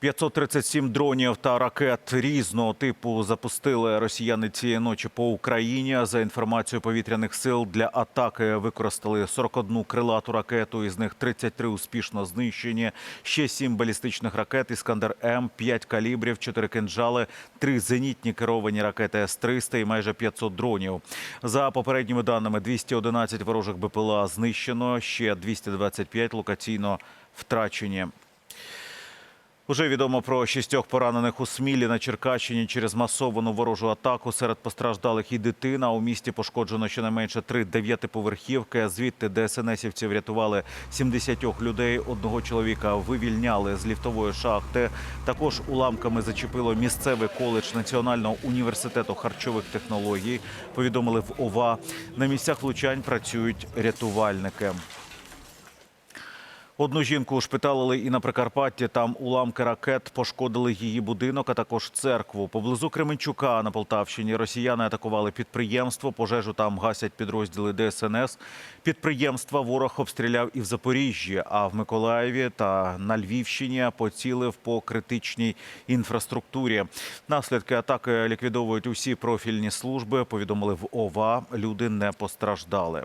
537 дронів та ракет різного типу запустили росіяни цієї ночі по Україні. За інформацією повітряних сил для атаки використали 41 крилату ракету. Із них 33 успішно знищені. Ще 7 балістичних ракет Іскандер М, 5 калібрів, 4 кинджали, 3 зенітні керовані ракети С-300 і майже 500 дронів. За попередніми даними, 211 ворожих БПЛА знищено, ще 225 локаційно втрачені. Уже відомо про шістьох поранених у Смілі на Черкащині через масовану ворожу атаку. Серед постраждалих і дитина. У місті пошкоджено щонайменше три дев'ятиповерхівки. Звідти ДСНСівці врятували 70 людей. Одного чоловіка вивільняли з ліфтової шахти. Також уламками зачепило місцевий коледж Національного університету харчових технологій. Повідомили в ОВА. На місцях влучань працюють рятувальники. Одну жінку ушпиталили і на Прикарпатті. Там уламки ракет пошкодили її будинок, а також церкву. Поблизу Кременчука на Полтавщині росіяни атакували підприємство. Пожежу там гасять підрозділи ДСНС. Підприємства ворог обстріляв і в Запоріжжі, а в Миколаєві та на Львівщині поцілив по критичній інфраструктурі. Наслідки атаки ліквідовують усі профільні служби. Повідомили в ОВА. Люди не постраждали.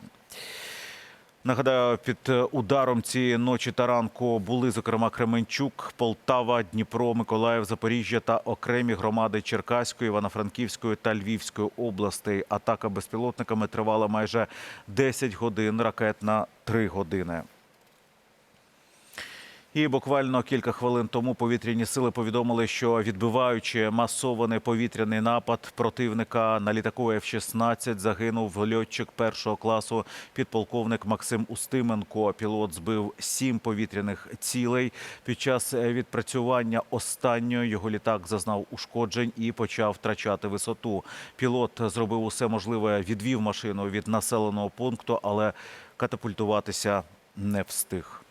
Нагадаю, під ударом цієї ночі та ранку були, зокрема, Кременчук, Полтава, Дніпро, Миколаїв, Запоріжжя та окремі громади Черкаської, Івано-Франківської та Львівської областей. Атака безпілотниками тривала майже 10 годин, ракет на 3 години. І буквально кілька хвилин тому повітряні сили повідомили, що відбиваючи масований повітряний напад противника на літаку F-16 загинув льотчик першого класу підполковник Максим Устименко. Пілот збив сім повітряних цілей. Під час відпрацювання останньої його літак зазнав ушкоджень і почав втрачати висоту. Пілот зробив усе можливе, відвів машину від населеного пункту, але катапультуватися не встиг.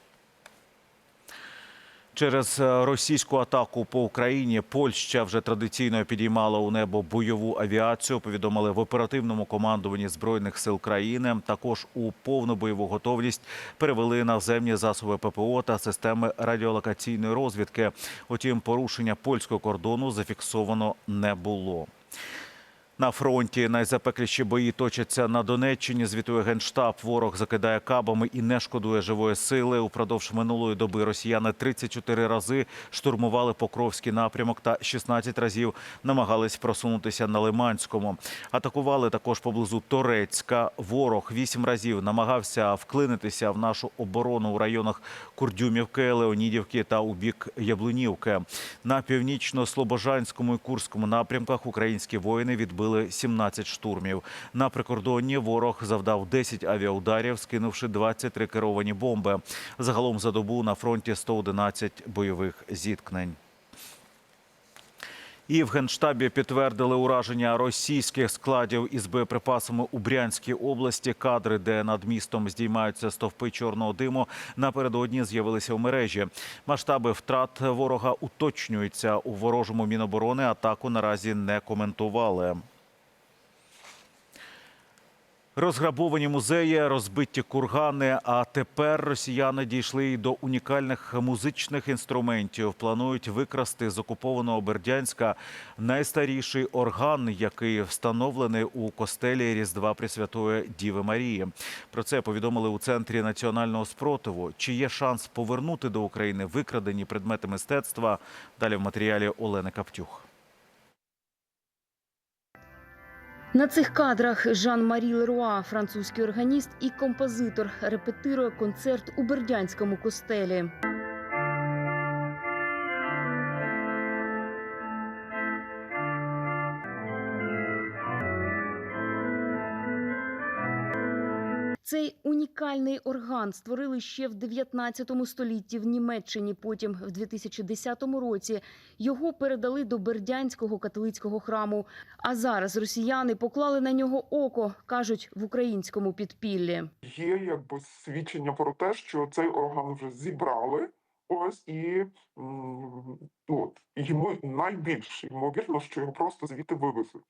Через е, російську атаку по Україні Польща вже традиційно підіймала у небо бойову авіацію. Повідомили в оперативному командуванні збройних сил країни. Також у повну бойову готовність перевели наземні засоби ППО та системи радіолокаційної розвідки. Утім, порушення польського кордону зафіксовано не було. На фронті найзапекліші бої точаться на Донеччині. Звітує генштаб. Ворог закидає кабами і не шкодує живої сили. Упродовж минулої доби росіяни 34 рази штурмували Покровський напрямок та 16 разів намагались просунутися на Лиманському. Атакували також поблизу Торецька. Ворог 8 разів намагався вклинитися в нашу оборону у районах Курдюмівки, Леонідівки та у бік Яблунівки. На північно-слобожанському і Курському напрямках українські воїни відбили 17 штурмів. На прикордонні ворог завдав 10 авіаударів, скинувши 23 керовані бомби. Загалом за добу на фронті 111 бойових зіткнень. І в генштабі підтвердили ураження російських складів із боєприпасами у Брянській області. Кадри, де над містом здіймаються стовпи чорного диму, напередодні з'явилися у мережі. Масштаби втрат ворога уточнюються у ворожому міноборони. Атаку наразі не коментували. Розграбовані музеї, розбиті кургани. А тепер росіяни дійшли й до унікальних музичних інструментів. Планують викрасти з окупованого Бердянська найстаріший орган, який встановлений у костелі Різдва Пресвятої Діви Марії. Про це повідомили у центрі національного спротиву. Чи є шанс повернути до України викрадені предмети мистецтва? Далі в матеріалі Олени Каптюх. На цих кадрах Жан-Марі Леруа, французький органіст і композитор, репетирує концерт у Бердянському костелі. Унікальний орган створили ще в 19 столітті в Німеччині. Потім, в 2010 році, його передали до Бердянського католицького храму. А зараз росіяни поклали на нього око, кажуть в українському підпіллі. Є якби свідчення про те, що цей орган вже зібрали, Ось і ну, йому найбільш ймовірно, що його просто звідти вивезуть.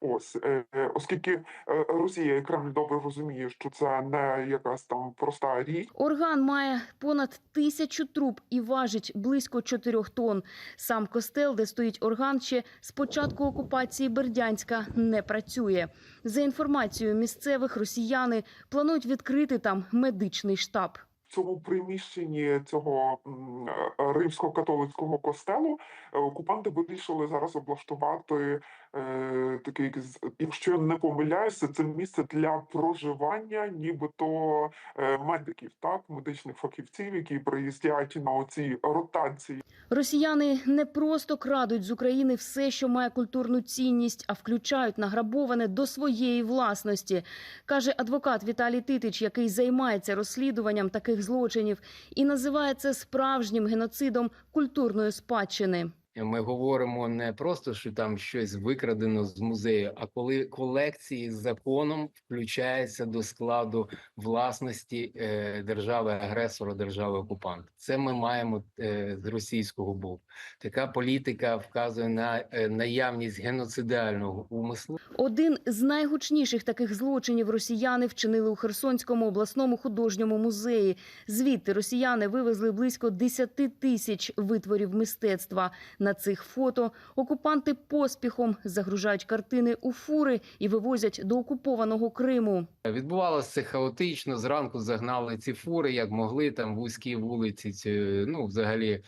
Ось, е, е, оскільки е, Росія і Кремль добре розуміє, що це не якась там проста річ. Орган має понад тисячу труб і важить близько 4 тонн. Сам костел, де стоїть орган, ще з початку окупації Бердянська не працює. За інформацією місцевих, росіяни планують відкрити там медичний штаб. Цьому приміщенні цього м, е, римсько-католицького костелу е, окупанти вирішили зараз облаштувати е, такий, якщо я не помиляюся, це місце для проживання, нібито е, медиків, так, медичних фахівців, які приїздять на оці ротації. Росіяни не просто крадуть з України все, що має культурну цінність, а включають награбоване до своєї власності, каже адвокат Віталій Титич, який займається розслідуванням таких злочинів і називає це справжнім геноцидом культурної спадщини. Ми говоримо не просто, що там щось викрадено з музею, а коли колекції з законом включаються до складу власності е, держави агресора, держави окупанта. Це ми маємо е, з російського боку. Така політика вказує на е, наявність геноцидального умислу. Один з найгучніших таких злочинів росіяни вчинили у Херсонському обласному художньому музеї. Звідти росіяни вивезли близько 10 тисяч витворів мистецтва. На цих фото окупанти поспіхом загружають картини у фури і вивозять до окупованого Криму. Відбувалося це хаотично. Зранку загнали ці фури, як могли там вузькі вулиці. Ці, ну, взагалі,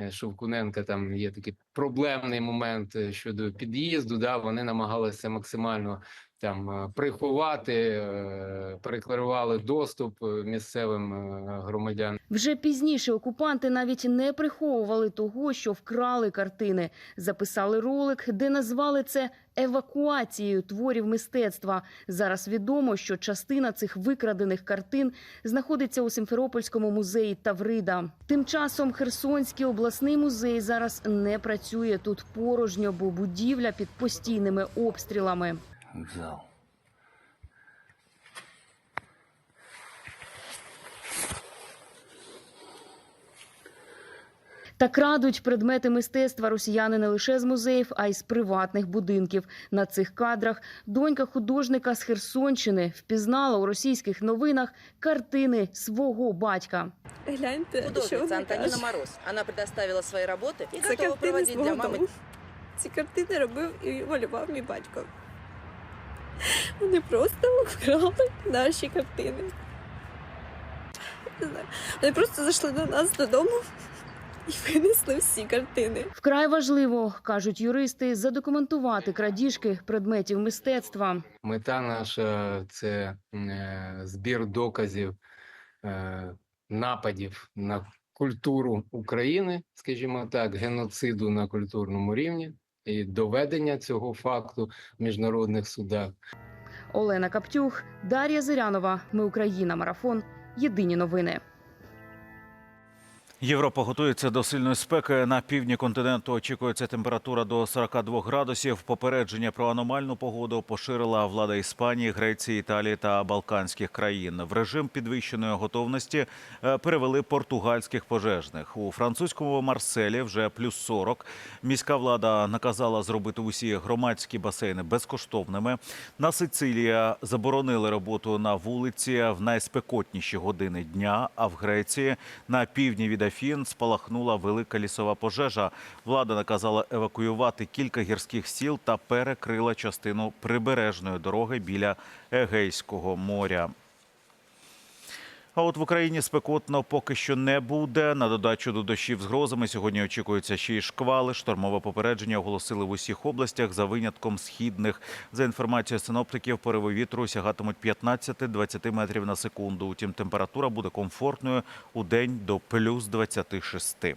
е, Шовкуненка там є такий проблемний момент е, щодо під'їзду. Да, вони намагалися максимально там е, приховати, е, перекривали доступ е, місцевим громадянам. Вже пізніше окупанти навіть не приховували того, що вкрали картини. Записали ролик, де назвали це евакуацією творів мистецтва. Зараз відомо, що частина цих викрадених картин знаходиться у Симферопольському музеї Таврида. Тим часом Херсонський обласний музей зараз не працює тут порожньо, бо будівля під постійними обстрілами. Зал. Та крадуть предмети мистецтва росіяни не лише з музеїв, а й з приватних будинків. На цих кадрах донька художника з Херсонщини впізнала у російських новинах картини свого батька. Гляньте, вона Антонина каже. Мороз. Она предоставила свои работы и Це готова проводить для дому. Ці картини робив і малював мій батько. Вони просто вкрали наші картини. Не знаю. Вони просто зайшли до нас додому і винесли всі картини. Вкрай важливо, кажуть юристи, задокументувати крадіжки предметів мистецтва. Мета наша це е, збір доказів е, нападів на культуру України, скажімо так, геноциду на культурному рівні і доведення цього факту в міжнародних судах. Олена Каптюх, Дар'я Зирянова. Ми Україна. Марафон. Єдині новини. Європа готується до сильної спеки. На півдні континенту очікується температура до 42 градусів. Попередження про аномальну погоду поширила влада Іспанії, Греції, Італії та Балканських країн. В режим підвищеної готовності е, перевели португальських пожежних. У французькому Марселі вже плюс 40. Міська влада наказала зробити усі громадські басейни безкоштовними. На Сицилії заборонили роботу на вулиці в найспекотніші години дня. А в Греції на півдні від Афін спалахнула велика лісова пожежа. Влада наказала евакуювати кілька гірських сіл та перекрила частину прибережної дороги біля Егейського моря. А от в Україні спекотно поки що не буде. На додачу до дощів з грозами сьогодні очікуються ще й шквали. Штормове попередження оголосили в усіх областях за винятком східних. За інформацією синоптиків, пориви вітру сягатимуть 15-20 метрів на секунду. Утім, температура буде комфортною у день до плюс 26.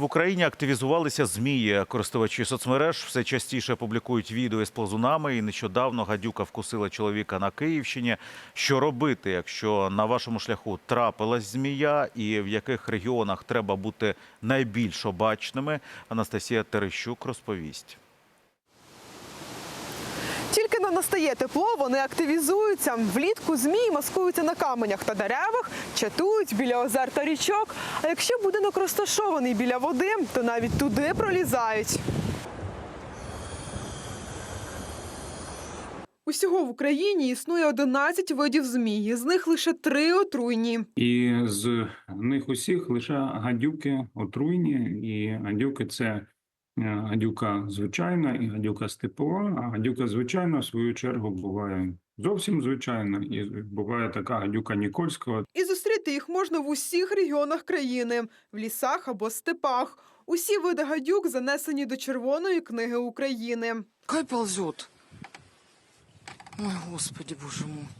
В Україні активізувалися змії. Користувачі соцмереж все частіше публікують відео з ползунами. І нещодавно гадюка вкусила чоловіка на Київщині. Що робити, якщо на вашому шляху трапилась змія, і в яких регіонах треба бути найбільш обачними? Анастасія Терещук розповість. Тільки не настає тепло, вони активізуються. Влітку змії маскуються на каменях та деревах, чатують біля озер та річок. А якщо будинок розташований біля води, то навіть туди пролізають. Усього в Україні існує 11 видів змій, з них лише три отруйні. І з них усіх лише гадюки отруйні, і гадюки це гадюка звичайна і гадюка степова. А гадюка звичайна, в свою чергу, буває зовсім звичайна, і буває така гадюка Нікольського. І зустріти їх можна в усіх регіонах країни, в лісах або степах. Усі види гадюк занесені до Червоної книги України. Кай ползет. Ой, господи, боже мой.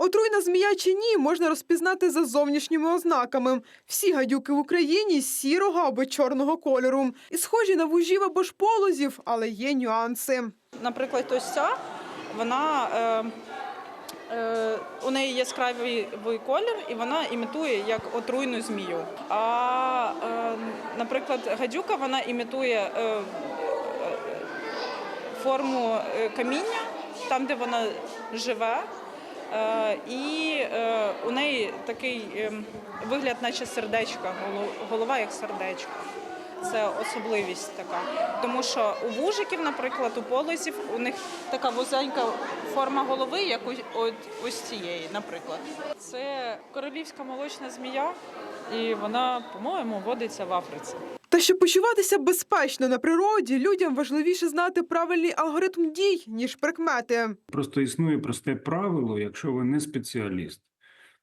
Отруйна змія чи ні, можна розпізнати за зовнішніми ознаками. Всі гадюки в Україні сірого або чорного кольору. І схожі на вужів або ж полозів, але є нюанси. Наприклад, ось ця, вона е, е, у неї яскравий колір, і вона імітує як отруйну змію. А, е, наприклад, гадюка вона імітує е, е, форму е, каміння, там, де вона живе. Е, і е, у неї такий е, вигляд, наче сердечка, голова як сердечко. Це особливість така. Тому що у вужиків, наприклад, у полозів, у них така вузенька форма голови, як у от, ось цієї, наприклад. Це королівська молочна змія, і вона, по-моєму, водиться в Африці. Та щоб почуватися безпечно на природі, людям важливіше знати правильний алгоритм дій, ніж прикмети. Просто існує просте правило, якщо ви не спеціаліст,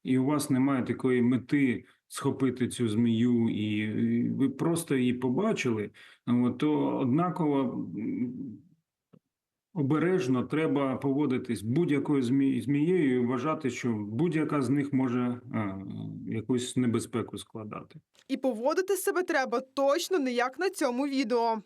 і у вас немає такої мети схопити цю змію, і ви просто її побачили, то однаково обережно треба поводитись будь-якою змі- змією і вважати, що будь-яка з них може е, якусь небезпеку складати. І поводити себе треба точно не як на цьому відео.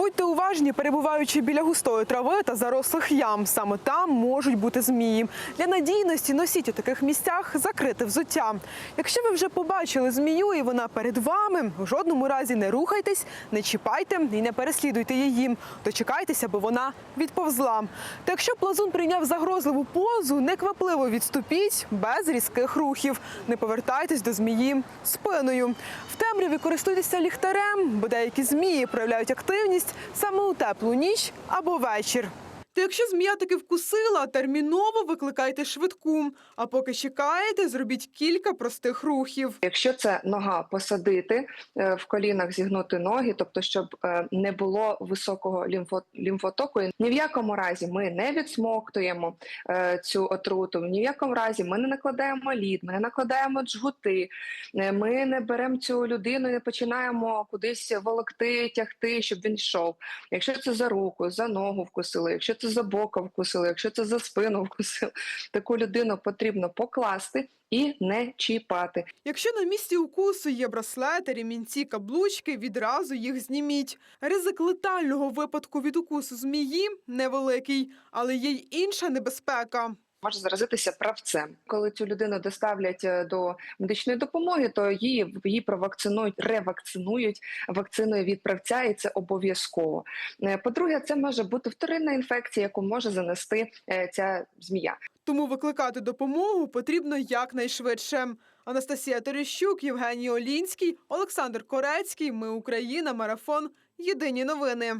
Будьте уважні, перебуваючи біля густої трави та зарослих ям. Саме там можуть бути змії. Для надійності носіть у таких місцях закрите взуття. Якщо ви вже побачили змію і вона перед вами, в жодному разі не рухайтесь, не чіпайте і не переслідуйте її. Дочекайтеся, бо вона відповзла. Та якщо плазун прийняв загрозливу позу, неквапливо відступіть без різких рухів. Не повертайтесь до змії спиною. В темряві користуйтеся ліхтарем, бо деякі змії проявляють активність саме у теплу ніч або вечір. Та якщо змія таки вкусила, терміново викликайте швидку. А поки чекаєте, зробіть кілька простих рухів. Якщо це нога посадити е, в колінах, зігнути ноги, тобто щоб е, не було високого лімфо- лімфотоку, ні в якому разі ми не відсмоктуємо е, цю отруту. Ні в якому разі ми не накладаємо лід, ми не накладаємо джгути, ми не беремо цю людину і не починаємо кудись волокти, тягти, щоб він йшов. Якщо це за руку, за ногу вкусили, якщо це за бока вкусили, якщо це за спину вкусили, таку людину потрібно покласти і не чіпати. Якщо на місці укусу є браслети, ремінці, каблучки, відразу їх зніміть. Ризик летального випадку від укусу змії невеликий, але є й інша небезпека. Може заразитися правцем. Коли цю людину доставлять е, до медичної допомоги, то її її провакцинують, ревакцинують вакциною від правця, і це обов'язково. Е, По-друге, це може бути вторинна інфекція, яку може занести е, ця змія. Тому викликати допомогу потрібно якнайшвидше. Анастасія Терещук, Євгеній Олінський, Олександр Корецький. Ми Україна. Марафон. Єдині новини.